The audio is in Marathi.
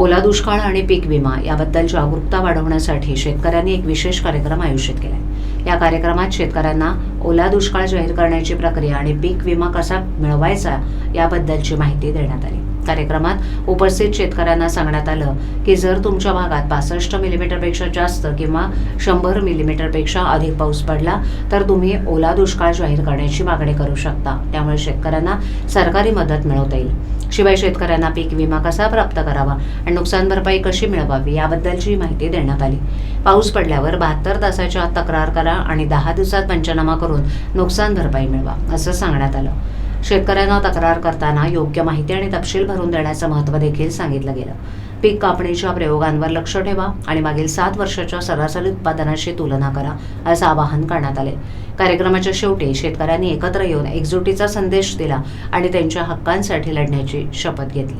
ओला दुष्काळ आणि पीक विमा याबद्दल जागरूकता वाढवण्यासाठी शेतकऱ्यांनी एक विशेष कार्यक्रम आयोजित केलाय. या कार्यक्रमात शेतकऱ्यांना ओला दुष्काळ जाहीर करण्याची प्रक्रिया आणि पीक विमा कसा मिळवायचा याबद्दलची माहिती देण्यात आली. कार्यक्रमात उपस्थित शेतकऱ्यांना सांगण्यात आलं की जर तुमच्या भागात पासष्ट मिलीमीटरपेक्षा जास्त किंवा शंभर मिलीमीटरपेक्षा अधिक पाऊस पडला तर तुम्ही ओला दुष्काळ जाहीर करण्याची मागणी करू शकता. त्यामुळे शेतकऱ्यांना सरकारी मदत मिळवता येईल. शिवाय शेतकऱ्यांना पीक विमा कसा प्राप्त करावा आणि नुकसान भरपाई कशी मिळवावी याबद्दलची माहिती देण्यात आली. पाऊस पडल्यावर बहात्तर तासाच्या आत तक्रार करा आणि दहा दिवसात पंचनामा करून नुकसान भरपाई मिळवा असं सांगण्यात आलं. शेतकऱ्यांना तक्रार करताना योग्य माहिती आणि तपशील भरून देण्याचं महत्त्व देखील सांगितलं गेलं. पीक कापणीच्या प्रयोगांवर लक्ष ठेवा आणि मागील सात वर्षाच्या सरासरी उत्पादनाशी तुलना करा असं आवाहन करण्यात आले. कार्यक्रमाच्या शेवटी शेतकऱ्यांनी एकत्र येऊन एकजुटीचा संदेश दिला आणि त्यांच्या हक्कांसाठी लढण्याची शपथ घेतली.